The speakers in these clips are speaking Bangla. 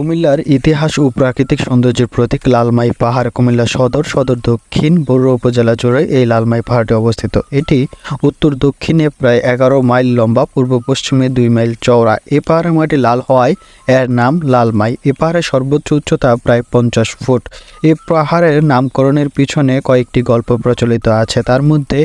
কুমিল্লার ইতিহাস ও প্রাকৃতিক সৌন্দর্যের প্রতীক লালমাই পাহাড় কুমিল্লা সদর সদর দক্ষিণ বড়ুয়া উপজেলা জুড়ে এই লালমাই পাহাড়টি অবস্থিত। এটি উত্তর দক্ষিণে প্রায় এগারো মাইল লম্বা, পূর্ব পশ্চিমে দুই মাইল চওড়া। এ পাহাড়ের মাটি লাল হওয়ায় এর নাম লালমাই। এ পাহাড়ের সর্বোচ্চ উচ্চতা প্রায় পঞ্চাশ ফুট। এ পাহাড়ের নামকরণের পিছনে কয়েকটি গল্প প্রচলিত আছে। তার মধ্যে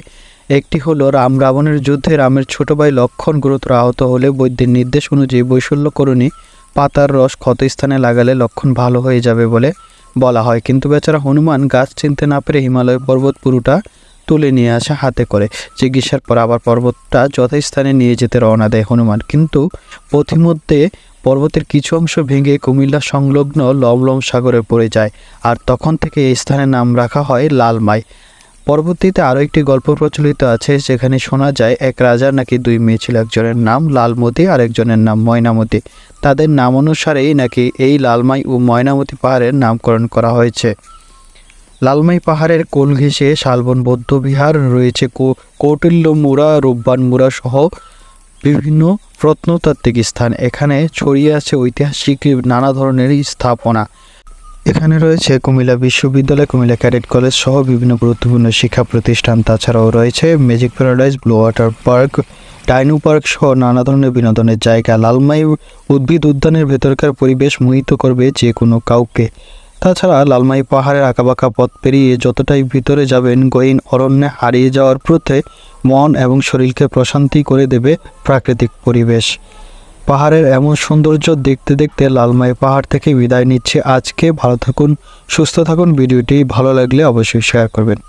একটি হলো, রাম রাবণের যুদ্ধে রামের ছোট ভাই লক্ষণ গুরুতর আহত হলে বৈদ্যের নির্দেশ অনুযায়ী বৈশল্যকরণী পাতার রস ক্ষতস্থানে লাগালে লক্ষণ ভালো হয়ে যাবে বলে বলা হয়। কিন্তু বেচারা হনুমান গাছ চিনতে না পেরে হিমালয় পর্বত পুরোটা তুলে নিয়ে আসে হাতে করে। চিকিৎসার পর আবার পর্বতটা যথাস্থানে নিয়ে যেতে রওনা দেয় হনুমান। কিন্তু পথিমধ্যে পর্বতের কিছু অংশ ভেঙে কুমিল্লা সংলগ্ন লবলম সাগরে পড়ে যায়। আর তখন থেকে এই স্থানের নাম রাখা হয় লালমাই। পরবর্তীতে আরও একটি গল্প প্রচলিত আছে, যেখানে শোনা যায় এক রাজার নাকি দুই মেয়ে ছিল, একজনের নাম লালমতি আর একজনের নাম ময়নামতি। তাদের নাম অনুসারেই নাকি এই লালমাই ও ময়নামতি পাহাড়ের নামকরণ করা হয়েছে। লালমাই পাহাড়ের কোল ঘেঁষে শালবন বৌদ্ধবিহার রয়েছে কৌটিল্য মুড়া, রূপবান মুড়া সহ বিভিন্ন প্রত্নতাত্ত্বিক স্থান। এখানে ছড়িয়ে আছে ঐতিহাসিক নানা ধরনের স্থাপনা। এখানে রয়েছে কুমিল্লা বিশ্ববিদ্যালয়, কুমিল্লা ক্যাডেট কলেজ সহ বিভিন্ন গুরুত্বপূর্ণ শিক্ষা প্রতিষ্ঠান। তাছাড়াও রয়েছে magic paradise blue water park, dino park সহ নানা ধরনের বিনোদনের জায়গা। লালমাই উদ্ভিদ উদ্যানের ভেতরকার পরিবেশ মোহিত করবে যে কোনো কাউকে। তাছাড়া লালমাই পাহাড়ের আঁকাবাঁকা পথ পেরিয়ে যতটাই ভিতরে যাবেন, গহীন অরণ্যে হারিয়ে যাওয়ার পথে মন এবং শরীরকে প্রশান্তি করে দেবে প্রাকৃতিক পরিবেশ। পাহাড়ের এমন সৌন্দর্য দেখতে দেখতে লালমাই পাহাড় থেকে বিদায় নিচ্ছে। আজকে ভালো থাকুন, সুস্থ থাকুন। ভিডিওটি ভালো লাগলে অবশ্যই শেয়ার করবেন।